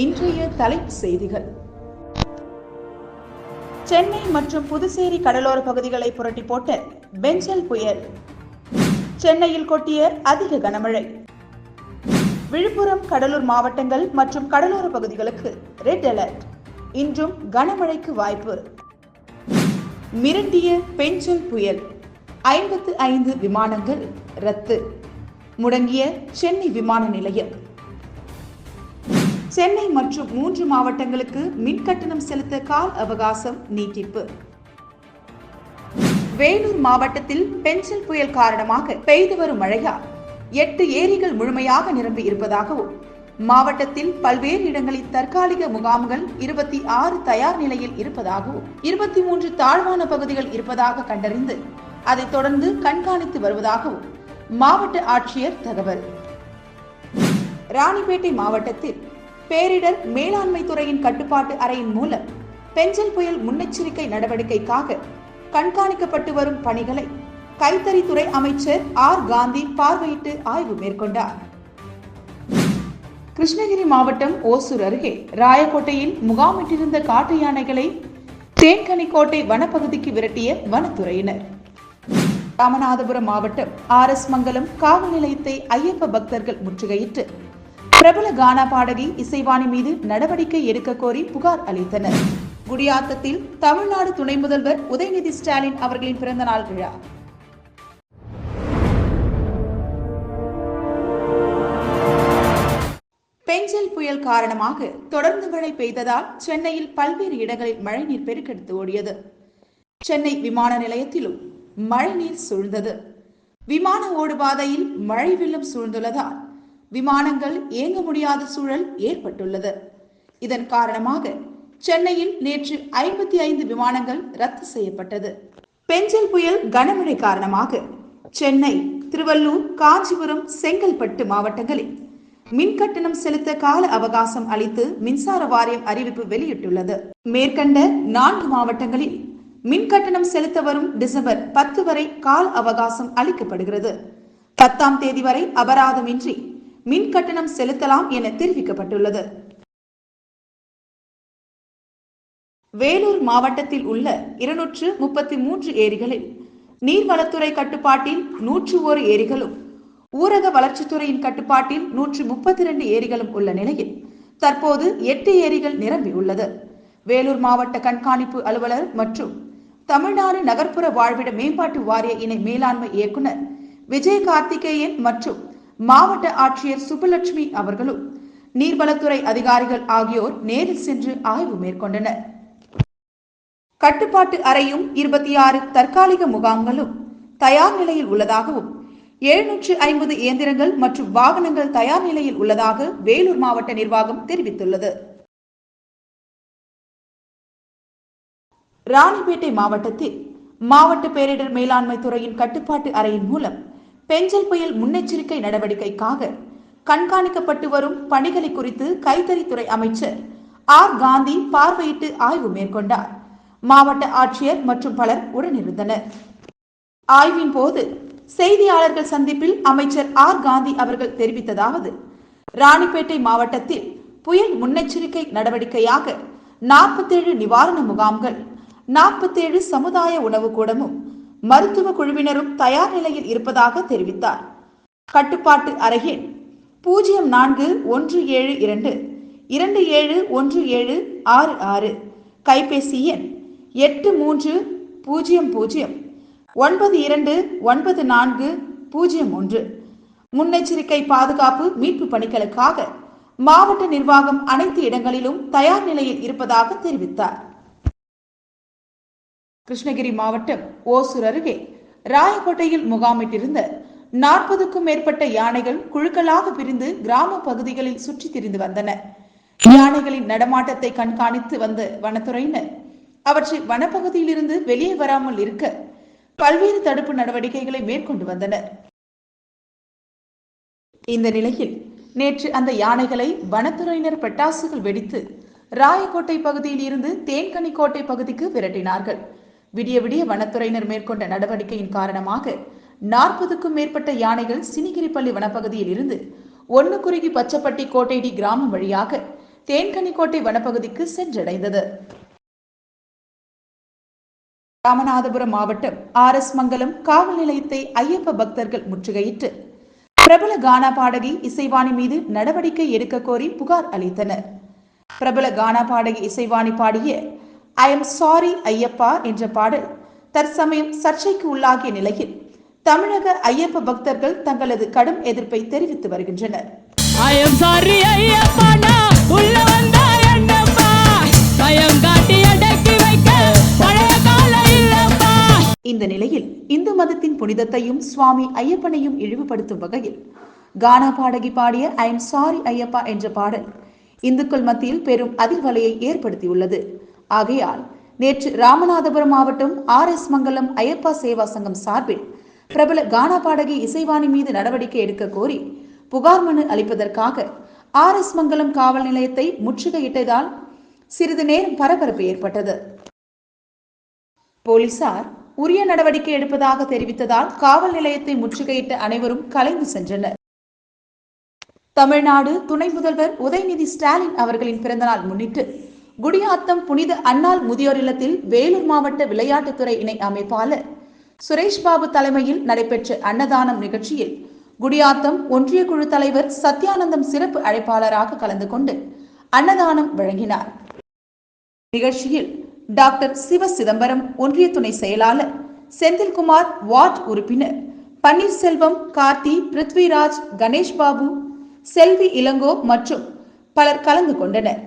இன்றைய தலைப்பு செய்திகள். சென்னை மற்றும் புதுச்சேரி கடலோர பகுதிகளை புரட்டி போட்ட பெஞ்சல் புயல். சென்னையில் கொட்டிய அதிக கனமழை. விழுப்புரம் கடலூர் மாவட்டங்கள் மற்றும் கடலோர பகுதிகளுக்கு ரெட் அலர்ட். இன்றும் கனமழைக்கு வாய்ப்பு. மிரண்டிய பெஞ்சல் புயல். ஐம்பத்து ஐந்து விமானங்கள் ரத்து. முடங்கிய சென்னை விமான நிலையம். சென்னை மற்றும் மூன்று மாவட்டங்களுக்கு மின் கட்டணம் செலுத்த கால அவகாசம் நீட்டிப்பு. வேலூர் மாவட்டத்தில் பென்சில் புயல் காரணமாக பெய்து வரும் மழையால் எட்டு ஏரிகள் முழுமையாக நிரம்பி இருப்பதாகவும் மாவட்டத்தில் பல்வேறு இடங்களில் தற்காலிக முகாம்கள் இருபத்தி ஆறு தயார் நிலையில் இருப்பதாகவும் இருபத்தி மூன்று தாழ்வான பகுதிகள் இருப்பதாக கண்டறிந்து அதைத் தொடர்ந்து கண்காணித்து வருவதாகவும் மாவட்ட ஆட்சியர் தகவல். ராணிப்பேட்டை மாவட்டத்தில் பேரிடர் மேலாண்மை துறையின் கட்டுப்பாட்டு அறையின் மூலம் பெஞ்சல் புயல் முன்னெச்சரிக்கை நடவடிக்கைக்காக கண்காணிக்கப்பட்டு வரும் பணிகளை கைத்தறித்துறை அமைச்சர் ஆர். காந்தி பார்வையிட்டு ஆய்வு மேற்கொண்டார். கிருஷ்ணகிரி மாவட்டம் ஓசூர் அருகே ராயக்கோட்டையில் முகாமிட்டிருந்த காட்டு யானைகளை தேன்கனிக்கோட்டை வனப்பகுதிக்கு விரட்டிய வனத்துறையினர். ராமநாதபுரம் மாவட்டம் ஆர். எஸ். மங்கலம் காவல் நிலையத்தை ஐயப்ப பக்தர்கள் முற்றுகையிட்டு பிரபல கானா பாடகி இசைவாணி மீது நடவடிக்கை எடுக்க கோரி புகார் அளித்தனர். குடியாத்தத்தில் தமிழ்நாடு துணை முதல்வர் உதயநிதி ஸ்டாலின் அவர்களின் பிறந்தநாள் விழா. பெஞ்சல் புயல் காரணமாக தொடர்ந்து மழை பெய்ததால் சென்னையில் பல்வேறு இடங்களில் மழைநீர் பெருக்கெடுத்து ஓடியது. சென்னை விமான நிலையத்திலும் மழைநீர் சூழ்ந்தது. விமான ஓடுபாதையில் மழை வெள்ளம் சூழ்ந்துள்ளதால் விமானங்கள் இயங்க முடியாத சூழல் ஏற்பட்டுள்ளது. இதன் காரணமாக சென்னையில் நேற்று ஐம்பத்தி ஐந்து விமானங்கள் ரத்து செய்யப்பட்டது. பெஞ்சல் புயல் கனமழை காரணமாக சென்னை திருவள்ளூர் காஞ்சிபுரம் செங்கல்பட்டு மாவட்டங்களில் மின் கட்டணம் செலுத்த கால அவகாசம் அளித்து மின்சார வாரியம் அறிவிப்பு வெளியிட்டுள்ளது. மேற்கண்ட நான்கு மாவட்டங்களில் மின் கட்டணம் செலுத்த வரும் டிசம்பர் பத்து வரை கால அவகாசம் அளிக்கப்படுகிறது. பத்தாம் தேதி வரை அபராதமின்றி மின் கட்டணம் செலுத்தலாம் என தெரிவிக்கப்பட்டுள்ளது. வேலூர் மாவட்டத்தில் உள்ள இருநூற்று முப்பத்தி மூன்று ஏரிகளில் நீர்வளத்துறை கட்டுப்பாட்டில் நூற்று ஒரு ஏரிகளும் ஊரக வளர்ச்சித்துறையின் கட்டுப்பாட்டில் நூற்று முப்பத்தி இரண்டு ஏரிகளும் உள்ள நிலையில் தற்போது எட்டு ஏரிகள் நிரம்பியுள்ளது. வேலூர் மாவட்ட கண்காணிப்பு அலுவலர் மற்றும் தமிழ்நாடு நகர்ப்புற வாழ்விட மேம்பாட்டு வாரிய இணை மேலாண்மை இயக்குனர் விஜய் கார்த்திகேயன் மற்றும் மாவட்ட ஆட்சியர் சுப்புலட்சுமி அவர்களும் நீர்வளத்துறை அதிகாரிகள் ஆகியோர் நேரில் சென்று ஆய்வு மேற்கொண்டனர். கட்டுப்பாட்டு அறையும் இருபத்தி ஆறு தற்காலிக முகாம்களும் தயார் நிலையில் உள்ளதாகவும் எழுநூற்று ஐம்பது இயந்திரங்கள் மற்றும் வாகனங்கள் தயார் நிலையில் உள்ளதாக வேலூர் மாவட்ட நிர்வாகம் தெரிவித்துள்ளது. ராணிப்பேட்டை மாவட்டத்தில் மாவட்ட பேரிடர் மேலாண்மை துறையின் கட்டுப்பாட்டு அறையின் மூலம் பெஞ்சல் புயல் முன்னெச்சரிக்கை நடவடிக்கைக்காக கண்காணிக்கப்பட்டு வரும் பணிகளை குறித்து கைத்தறித்துறை அமைச்சர் ஆர். காந்தி பார்வையிட்டு ஆய்வு மேற்கொண்டார். மாவட்ட ஆட்சியர் மற்றும் பலர் உடனிருந்தனர். ஆய்வின் போது செய்தியாளர்கள் சந்திப்பில் அமைச்சர் ஆர். காந்தி அவர்கள் தெரிவித்ததாவது ராணிப்பேட்டை மாவட்டத்தில் புயல் முன்னெச்சரிக்கை நடவடிக்கையாக நாற்பத்தேழு நிவாரண முகாம்கள் நாற்பத்தேழு சமுதாய உணவு கூடமும் மருத்துவ குழுவினரும் தயார் நிலையில் இருப்பதாக தெரிவித்தார். கட்டுப்பாட்டு அறையில் பூஜ்ஜியம் நான்கு ஒன்று ஏழு இரண்டு இரண்டு ஏழு ஒன்று ஏழு ஆறு ஆறு கைபேசி எண் எட்டு மூன்று பூஜ்ஜியம் பூஜ்ஜியம் ஒன்பது இரண்டு ஒன்பது நான்கு பூஜ்ஜியம் ஒன்று. முன்னெச்சரிக்கை பாதுகாப்பு மீட்பு பணிகளுக்காக மாவட்ட நிர்வாகம் அனைத்து இடங்களிலும் தயார் நிலையில் இருப்பதாக தெரிவித்தார். கிருஷ்ணகிரி மாவட்டம் ஓசூர் அருகே ராயக்கோட்டையில் முகாமிட்டிருந்த நாற்பதுக்கும் மேற்பட்ட யானைகள் குழுக்களாக பிரிந்து கிராம பகுதிகளில் சுற்றி திரிந்து வந்தன. யானைகளின் நடமாட்டத்தை கண்காணித்து வந்த வனத்துறையினர் அவற்றை வனப்பகுதியிலிருந்து வெளியே வராமல் இருக்க பல்வேறு தடுப்பு நடவடிக்கைகளை மேற்கொண்டு வந்தனர். இந்த நிலையில் நேற்று அந்த யானைகளை வனத்துறையினர் பட்டாசுகள் வெடித்து ராயக்கோட்டை பகுதியில் இருந்து தேன்கனிக்கோட்டை பகுதிக்கு விரட்டினார்கள். விடிய விடிய வனத்துறையினர் மேற்கொண்ட நடவடிக்கையின் காரணமாக நாற்பதுக்கும் மேற்பட்ட யானைகள் சினிகிரிப்பள்ளி வனப்பகுதியில் இருந்து ஒன்னு குறுகி பச்சப்பட்டி கோட்டைடி கிராமம் வழியாக தேன்கனிக்கோட்டை வனப்பகுதிக்கு சென்றடைந்தது. ராமநாதபுரம் மாவட்டம் ஆர் எஸ் மங்கலம் காவல் நிலையத்தை ஐயப்ப பக்தர்கள் முற்றுகையிட்டு பிரபல கானா பாடகி இசைவாணி மீது நடவடிக்கை எடுக்க கோரி புகார் அளித்தனர். பிரபல கானா பாடகி இசைவாணி பாடிய ஐ எம் சாரி ஐயப்பா என்ற பாடல் தற்சமயம் சர்ச்சைக்கு உள்ளாகிய நிலையில் தமிழக ஐயப்ப பக்தர்கள் தங்களது கடும் எதிர்ப்பை தெரிவித்து வருகின்றனர். இந்த நிலையில் இந்து மதத்தின் புனிதத்தையும் சுவாமி ஐயப்பனையும் இழிவுபடுத்தும் வகையில் கானா பாடகி பாடிய ஐ எம் சாரி ஐயப்பா என்ற பாடல் இந்துக்கள் மத்தியில் பெரும் அதிர்வலையை ஏற்படுத்தியுள்ளது. ஆகையால் நேற்று ராமநாதபுரம் மாவட்டம் ஆர் எஸ் மங்கலம் ஐயப்பா சேவா சங்கம் சார்பில் பிரபல கானா பாடகி இசைவாணி மீது நடவடிக்கை எடுக்க கோரி புகார் மனு அளிப்பதற்காக ஆர் எஸ் மங்கலம் காவல் நிலையத்தை முற்றுகையிட்டதால் சிறிது நேரம் பரபரப்பு ஏற்பட்டது. போலீசார் உரிய நடவடிக்கை எடுப்பதாக தெரிவித்ததால் காவல் நிலையத்தை முற்றுகையிட்ட அனைவரும் கலைந்து சென்றனர். தமிழ்நாடு துணை முதல்வர் உதயநிதி ஸ்டாலின் அவர்களின் பிறந்தநாள் முன்னிட்டு குடியாத்தம் புனித அன்னாள் முதியோர் இல்லத்தில் வேலூர் மாவட்ட விளையாட்டுத்துறை இணை அமைப்பாளர் சுரேஷ் பாபு தலைமையில் நடைபெற்ற அன்னதானம் நிகழ்ச்சியில் குடியாத்தம் ஒன்றிய குழு தலைவர் சத்யானந்தம் சிறப்பு அழைப்பாளராக கலந்து கொண்டு அன்னதானம் வழங்கினார். நிகழ்ச்சியில் டாக்டர் சிவ சிதம்பரம் ஒன்றிய துணை செயலாளர் செந்தில்குமார் வார்ட் உறுப்பினர் பன்னீர்செல்வம் கார்த்தி பிருத்விராஜ் கணேஷ் பாபு செல்வி இளங்கோ மற்றும் பலர் கலந்து கொண்டனர்.